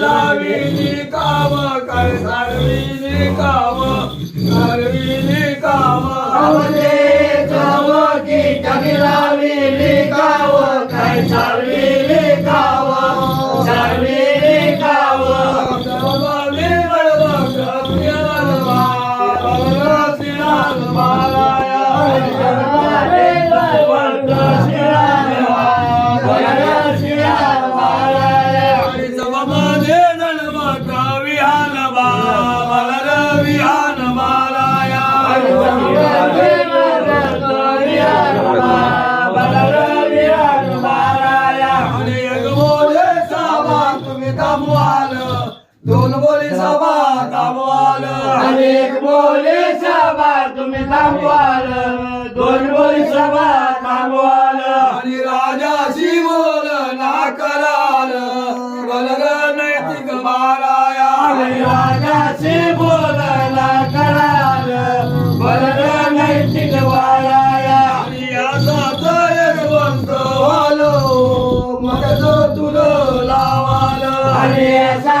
लाविली काम काय सारविली काम सारविली काम. आवडे चव की टकलाविली काव काय चालविली काव चालविली काव दोन बोली सभा कामवाल अनेक बोले सभा तुम्ही थांबवाल दोन बोली सभा थांबवाल आणि राजाशी बोल ना कराल बलग नैतिक माराया आणि बोल ना कराल बलग नैतिक वाळाया आणि याचाच यशवंत वालो मग जो तुला लावाल. आणि असा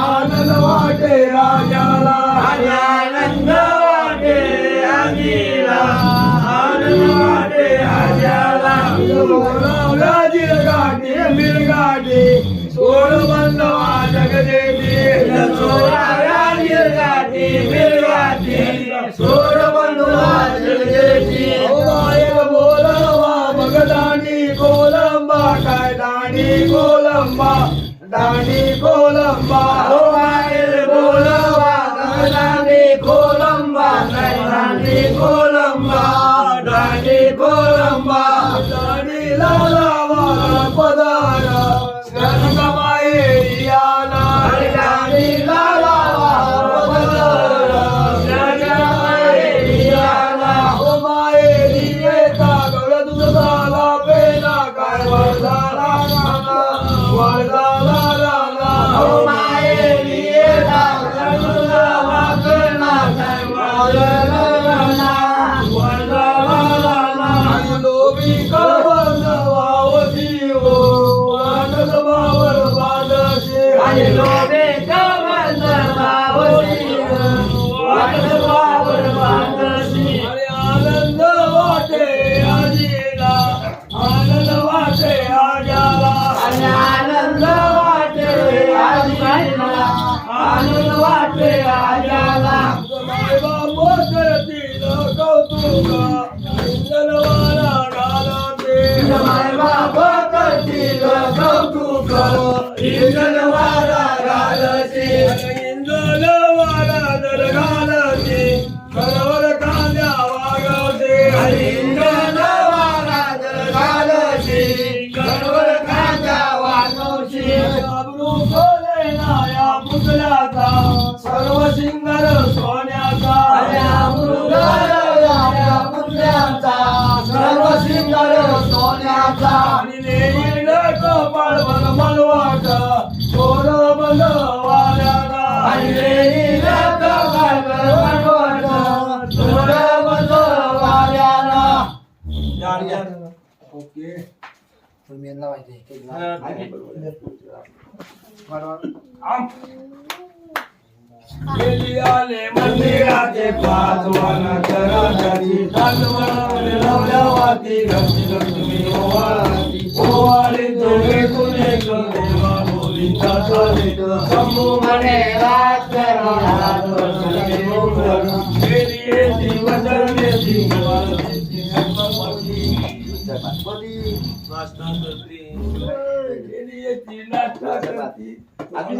आनंद वाटे राजाला. आनंद वाटे आजीला. आनंद वाटे आजाला. राजील गाठी मिरगाठी सोड बंद वाजग देवी गाठी kolamba Romail bolamba Dani kolamba Dani lala Indrawara घालते. इंद्रवाला दर घालते. खरवर कांद्या वागवते. इंद्रवारा घालते. गणवर खांदा वानवशी अब्रू कोले या पुतळ्याचा सर्व सिंगर सोन्याचा. सर्व सिंगर सोन्याचा. वाल्याला आणि लेणी रथ बनवट, थोड बंद वाल्याला. ओके गेली आले मंदिराचे पाच वन कराची तांदवण लावल्या वाच वाती घरची लक्ष्मी ओवाळती ओवाळी दोघे कुणे देवा गोविंदाचा लेक शंभू আমি